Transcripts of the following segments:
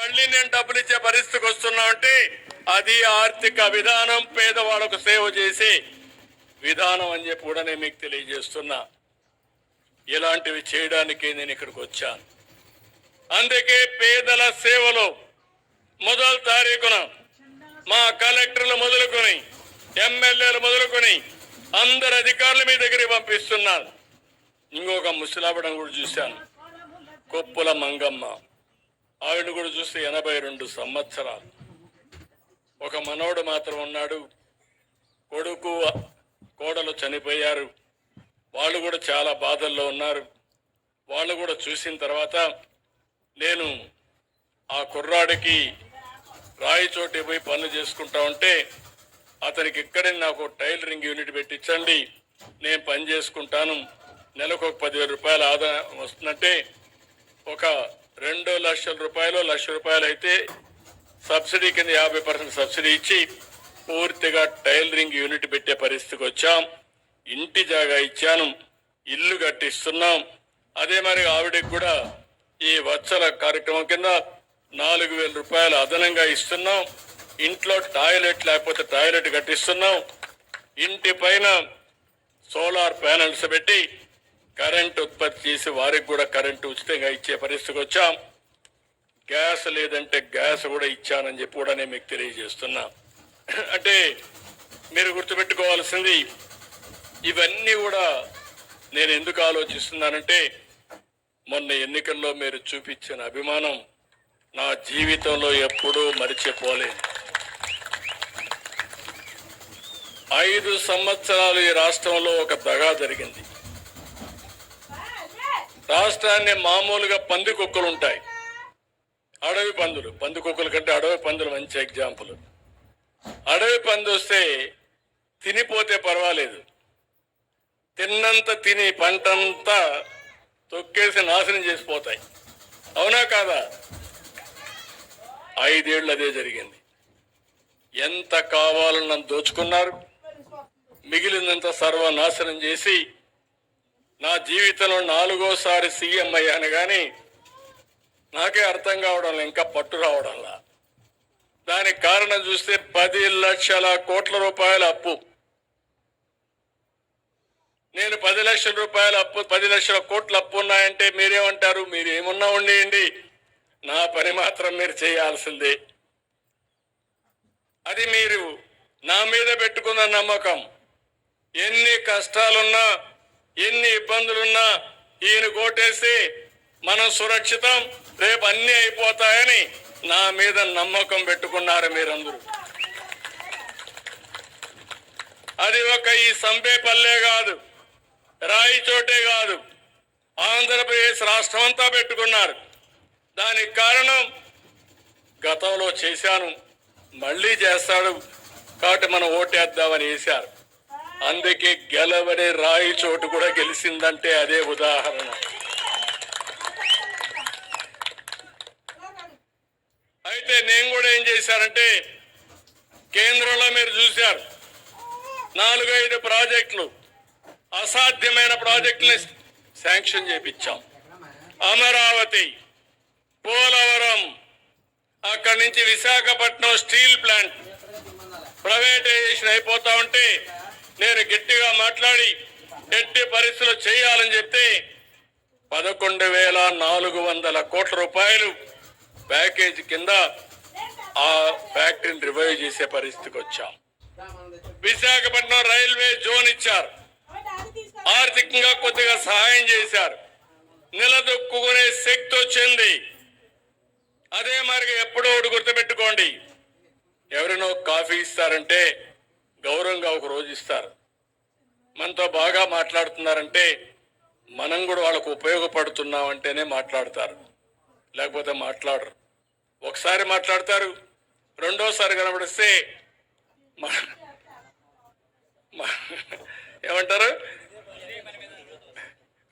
మళ్ళీ నేను డబ్బులు ఇచ్చే పరిస్థితికి వస్తున్నా అంటే అది ఆర్థిక విధానం పేదవాళ్ళకు సేవ చేసే విధానం అని చెప్పి కూడా నేను మీకు తెలియజేస్తున్నా. ఇలాంటివి చేయడానికి నేను ఇక్కడికి వచ్చాను. అందుకే పేదల సేవలో మొదలు తారీఖున మా కలెక్టర్లు మొదలుకొని ఎమ్మెల్యేలు మొదలుకొని అందరు అధికారులు మీ దగ్గరికి పంపిస్తున్నారు. ఇంకొక ముసలాపడం కూడా చూశాను. కొప్పుల మంగమ్మ. ఆవిడ కూడా చూస్తే ఎనభై రెండు సంవత్సరాలు. ఒక మనవడు మాత్రం ఉన్నాడు. కొడుకు కోడలు చనిపోయారు. వాళ్ళు కూడా చాలా బాధల్లో ఉన్నారు. వాళ్ళు కూడా చూసిన తర్వాత నేను ఆ కుర్రాడికి రాయిచోటి పోయి పనులు చేసుకుంటా ఉంటే అతనికి ఇక్కడే నాకు టైలరింగ్ యూనిట్ పెట్టించండి. నేను పని చేసుకుంటాను. నెలకు ఒక పదివేల రూపాయల ఆదాయం వస్తుందంటే ఒక రెండు లక్షల రూపాయలు లక్ష రూపాయలు అయితే సబ్సిడీ కింద యాభై పర్సెంట్ సబ్సిడీ ఇచ్చి పూర్తిగా టైలరింగ్ యూనిట్ పెట్టే పరిస్థితికి వచ్చాం. ఇంటి జాగా ఇచ్చాను ఇల్లు కట్టిస్తున్నాం. అదే మరి ఆవిడకి కూడా ఈ వచ్చల కార్యక్రమం కింద నాలుగు వేల రూపాయలు అదనంగా ఇస్తున్నాం. ఇంట్లో టాయిలెట్ లేకపోతే టాయిలెట్ కట్టిస్తున్నాం. ఇంటి పైన సోలార్ ప్యానల్స్ పెట్టి కరెంట్ ఉత్పత్తి చేసి వారికి కూడా కరెంట్ ఉచితంగా ఇచ్చే పరిస్థితికి వచ్చాం. గ్యాస్ లేదంటే గ్యాస్ కూడా ఇచ్చానని చెప్పి కూడా నేను మీకు తెలియజేస్తున్నా. అంటే మీరు గుర్తుపెట్టుకోవాల్సింది ఇవన్నీ కూడా నేను ఎందుకు ఆలోచిస్తున్నానంటే మొన్న ఎన్నికల్లో మీరు చూపించిన అభిమానం నా జీవితంలో ఎప్పుడూ మరిచిపోలేదు. ఐదు సంవత్సరాలు ఈ రాష్ట్రంలో ఒక దగా జరిగింది. రాష్ట్రాన్ని మామూలుగా పంది కుక్కలు ఉంటాయి. అడవి పందులు. పంది కుక్కల కంటే అడవి పందులు మంచి ఎగ్జాంపుల్. అడవి పంది వస్తే తినిపోతే పర్వాలేదు. తిన్నంత తిని పంటంతా తొక్కేసి నాశనం చేసిపోతాయి. అవునా కాదా? ఐదేళ్ళు అదే జరిగింది. ఎంత కావాలన్న దోచుకున్నారు. మిగిలినంత సర్వనాశనం చేసి నా జీవితంలో నాలుగోసారి సీఎం అయ్యాను కానీ నాకే అర్థం కావడం లేదు, ఇంకా పట్టు రావడంలా. దానికి కారణం చూస్తే పది లక్షల కోట్ల రూపాయల అప్పు. నేను పది లక్షల రూపాయల అప్పు పది లక్షల కోట్ల అప్పు ఉన్నాయంటే మీరేమంటారు? మీరేమున్నా ఉండేయండి. నా పని మాత్రం మీరు చేయాల్సిందే. అది మీరు నా మీద పెట్టుకున్న నమ్మకం. ఎన్ని కష్టాలున్నా ఎన్ని ఇబ్బందులున్నా ఈయన కోటేస్తే మనం సురక్షితం రేపు అన్ని అయిపోతాయని నా మీద నమ్మకం పెట్టుకున్నారు మీరందరూ. అది ఒక ఈ సంపేపల్లే కాదు రాయి చోటే కాదు ఆంధ్రప్రదేశ్ రాష్ట్రం అంతా పెట్టుకున్నారు. దానికి కారణం గతంలో చేశాను మళ్ళీ చేస్తాడు కాబట్టి మనం ఓటేద్దామని వేశారు. అందుకే గెలవడే రాయి చోటు కూడా గెలిచిందంటే అదే ఉదాహరణ. అయితే నేను కూడా ఏం చేశానంటే కేంద్రంలో మీరు చూశారు నాలుగైదు ప్రాజెక్టులు అసాధ్యమైన ప్రాజెక్టుని శాంక్షన్ చేపించాం. అమరావతి పోలవరం అక్కడి నుంచి విశాఖపట్నం స్టీల్ ప్లాంట్ ప్రైవేటైజేషన్ అయిపోతా ఉంటే నేను గట్టిగా మాట్లాడి ఎట్టి పరిస్థితులు చేయాలని చెప్తే పదకొండు వేల నాలుగు వందల కోట్ల రూపాయలు ప్యాకేజీ కింద ఆ ఫ్యాక్టరీని రివైవ్ చేసే పరిస్థితికి వచ్చాం. విశాఖపట్నం రైల్వే జోన్ ఇచ్చారు. ఆర్థికంగా కొద్దిగా సహాయం చేశారు. నిలదొక్కునే శక్తి వచ్చింది. అదే మరి ఎప్పుడో ఒకటి గుర్తుపెట్టుకోండి. ఎవరినో కాఫీ ఇస్తారంటే గౌరవంగా ఒక రోజు ఇస్తారు. మనతో బాగా మాట్లాడుతున్నారంటే మనం కూడా వాళ్ళకు ఉపయోగపడుతున్నాం అంటేనే మాట్లాడతారు. లేకపోతే మాట్లాడరు. ఒకసారి మాట్లాడతారు రెండోసారి కనబడిస్తే మా- ఏమంటారు?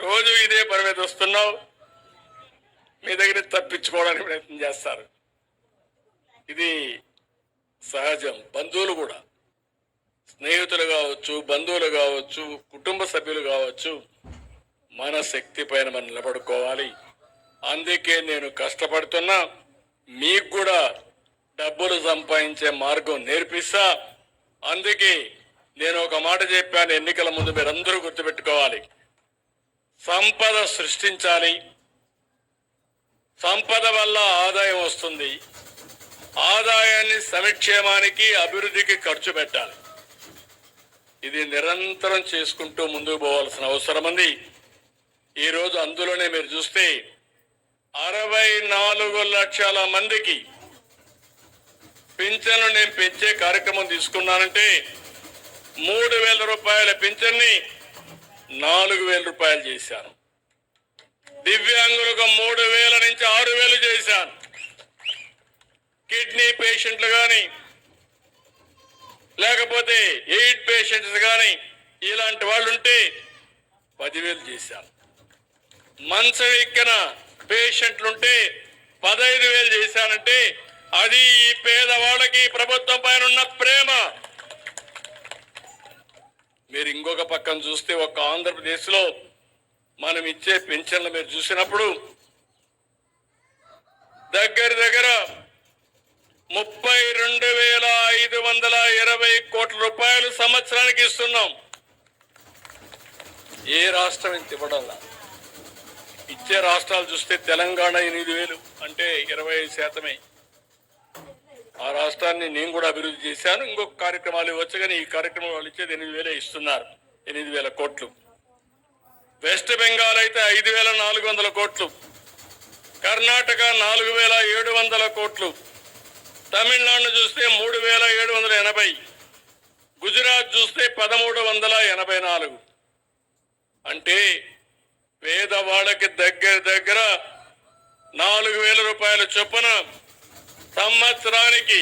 రోజు ఇదే పని మీద వస్తున్నావు మీ దగ్గర తప్పించుకోవడానికి ప్రయత్నం చేస్తారు. ఇది సహజం బంధువులు కూడా. స్నేహితులు కావచ్చు బంధువులు కావచ్చు కుటుంబ సభ్యులు కావచ్చు మన శక్తి పైన మనం నిలబడుకోవాలి. అందుకే నేను కష్టపడుతున్నా మీకు కూడా డబ్బులు సంపాదించే మార్గం నేర్పిస్తా. అందుకే నేను ఒక మాట చెప్పాను ఎన్నికల ముందు మీరందరూ గుర్తుపెట్టుకోవాలి. సంపద సృష్టించాలి. సంపద వల్ల ఆదాయం వస్తుంది. ఆదాయాన్ని సంక్షేమానికి అభివృద్ధికి ఖర్చు పెట్టాలి. ఇది నిరంతరం చేసుకుంటూ ముందుకు పోవాల్సిన అవసరం ఉంది. ఈరోజు అందులోనే మీరు చూస్తే అరవై నాలుగు లక్షల మందికి పింఛను నేను పెంచే కార్యక్రమం తీసుకున్నానంటే మూడు వేల రూపాయల పింఛన్ని నాలుగు వేల రూపాయలు చేశాను. దివ్యాంగులకు మూడు వేల నుంచి ఆరు వేలు చేశాను. కిడ్నీ పేషెంట్లు కానీ లేకపోతే ఎయిడ్ పేషెంట్స్ కానీ ఇలాంటి వాళ్ళు ఉంటే పదివేలు చేశారు. మంచం ఎక్కిన పేషెంట్లుంటే పదహైదు వేలు చేశానంటే అది ఈ పేదవాళ్ళకి ప్రభుత్వం పైన ఉన్న ప్రేమ. మీరు ఇంకొక పక్కన చూస్తే ఒక ఆంధ్రప్రదేశ్లో మనం ఇచ్చే పెన్షన్లు మీరు చూసినప్పుడు దగ్గర దగ్గర ముప్పై రెండు వేల ఐదు వందల ఇరవై కోట్ల రూపాయలు సంవత్సరానికి ఇస్తున్నాం. ఏ రాష్ట్రం ఇంత ఇవ్వడంలా? ఇచ్చే రాష్ట్రాలు చూస్తే తెలంగాణ ఎనిమిది వేలు అంటే ఇరవై ఐదు శాతమే. ఆ రాష్ట్రాన్ని నేను కూడా అభివృద్ధి చేశాను. ఇంకొక కార్యక్రమాలు ఇవ్వచ్చు కానీ ఈ కార్యక్రమం వాళ్ళు ఇచ్చేది ఎనిమిది వేలే ఇస్తున్నారు ఎనిమిది వేల కోట్లు. వెస్ట్ బెంగాల్ అయితే ఐదు వేల నాలుగు వందల కోట్లు. కర్ణాటక నాలుగు వేల ఏడు వందల కోట్లు. తమిళనాడు చూస్తే మూడు వేల ఏడు వందల ఎనభై గుజరాత్ చూస్తే పదమూడు వందల ఎనభై నాలుగు. అంటే పేదవాళ్ళకి దగ్గర దగ్గర నాలుగు వేల రూపాయల చొప్పున సంవత్సరానికి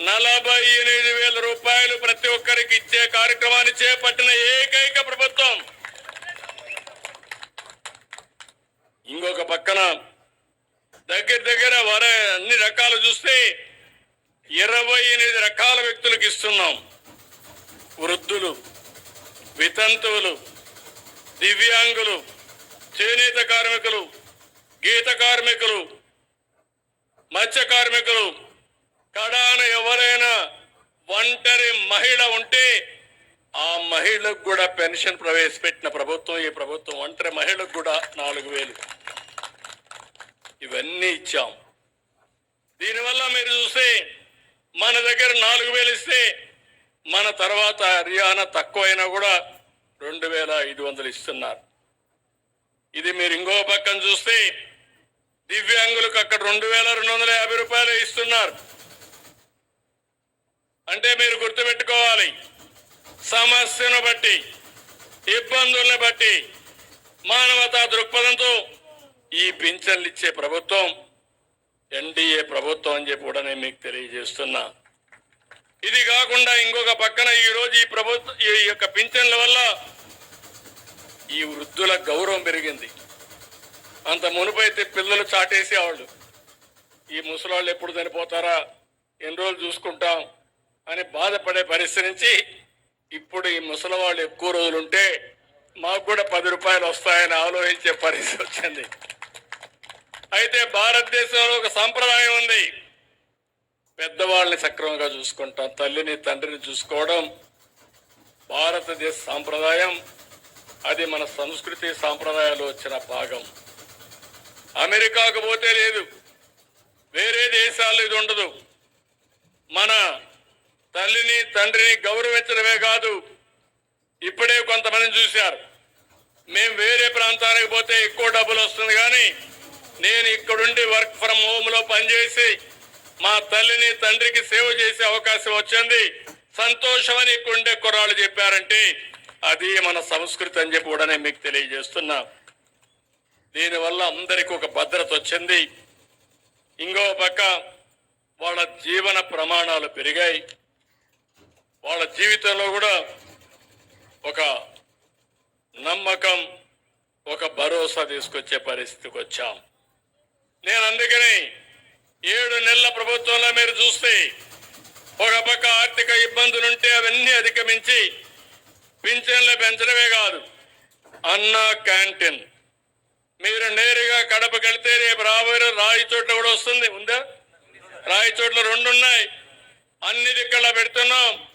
నలభై ఎనిమిది వేల రూపాయలు ప్రతి ఒక్కరికి ఇచ్చే కార్యక్రమాన్ని చేపట్టిన ఏకైక ప్రభుత్వం. ఇంకొక పక్కన దగ్గర దగ్గర వర అన్ని రకాలు చూస్తే ఇరవై ఎనిమిది రకాల వ్యక్తులకు ఇస్తున్నాం. వృద్ధులు వితంతువులు దివ్యాంగులు చేనేత కార్మికులు గీత కార్మికులు మత్స్య కార్మికులు కడాన ఎవరైనా ఒంటరి మహిళ ఉంటే ఆ మహిళకు కూడా పెన్షన్ ప్రవేశపెట్టిన ప్రభుత్వం ఈ ప్రభుత్వం ఒంటరి మహిళకు కూడా నాలుగు వేలు. ఇవన్నీ ఇచ్చాం. దీనివల్ల మీరు చూస్తే మన దగ్గర నాలుగు వేలు ఇస్తే మన తర్వాత హర్యానా తక్కువైనా కూడా రెండు వేల ఐదు వందలు ఇస్తున్నారు. ఇది మీరు ఇంకో పక్కన చూస్తే దివ్యాంగులకు అక్కడ రెండు వేల రెండు వందల యాభై రూపాయలు ఇస్తున్నారు. అంటే మీరు గుర్తుపెట్టుకోవాలి సమస్యను బట్టి ఇబ్బందుల్ని బట్టి మానవతా దృక్పథంతో ఈ పింఛన్లు ఇచ్చే ప్రభుత్వం ఎన్డీఏ ప్రభుత్వం అని చెప్పి కూడా నేను మీకు తెలియజేస్తున్నా. ఇది కాకుండా ఇంకొక పక్కన ఈ రోజు ఈ ప్రభుత్వ ఈ యొక్క పింఛన్ల వల్ల ఈ వృద్ధుల గౌరవం పెరిగింది. అంత మునుపైతే పిల్లలు చాటేసేవాళ్ళు. ఈ ముసలాళ్ళు ఎప్పుడు చనిపోతారా? ఎన్ని రోజులు చూసుకుంటాం అని బాధపడే పరిస్థితి నుంచి ఇప్పుడు ఈ ముసలి వాళ్ళు ఎక్కువ రోజులు ఉంటే మాకు కూడా పది రూపాయలు వస్తాయని ఆలోచించే పరిస్థితి వచ్చింది. అయితే భారతదేశంలో ఒక సంప్రదాయం ఉంది. పెద్దవాళ్ళని సక్రమంగా చూసుకుంటాం తల్లిని తండ్రిని చూసుకోవడం భారతదేశ సాంప్రదాయం. అది మన సంస్కృతి సాంప్రదాయాలు వచ్చిన భాగం. అమెరికాకు పోతే లేదు. వేరే దేశాల్లో ఇది ఉండదు. మన తల్లిని తండ్రిని గౌరవించడమే కాదు ఇప్పుడే కొంతమంది చూశారు. మేము వేరే ప్రాంతానికి పోతే ఎక్కువ డబ్బులు వస్తుంది కానీ నేను ఇక్కడుండి వర్క్ ఫ్రం హోమ్లో పనిచేసి మా తల్లిని తండ్రికి సేవ చేసే అవకాశం వచ్చింది. సంతోషమని ఇక్కడుండే కుర్రాళ్ళు చెప్పారంటే అది మన సంస్కృతి అని చెప్పి కూడా నేను మీకు తెలియజేస్తున్నా. దీనివల్ల అందరికి ఒక భద్రత వచ్చింది. ఇంకో పక్క వాళ్ళ జీవన ప్రమాణాలు పెరిగాయి. వాళ్ళ జీవితంలో కూడా ఒక నమ్మకం ఒక భరోసా తీసుకొచ్చే పరిస్థితికి వచ్చాం. నేను అందుకని ఏడు నెలల ప్రభుత్వంలో మీరు చూస్తే ఒక పక్క ఆర్థిక ఇబ్బందులుంటే అవన్నీ అధిగమించి పింఛన్లు పెంచడమే కాదు అన్న క్యాంటీన్. మీరు నేరుగా కడపకి వెళితే రేపు రాబోయే రాయి చోట్ల కూడా వస్తుంది. ఉందా? రాయచోట్ల రెండు ఉన్నాయి అన్ని దిక్కలా పెడుతున్నాం.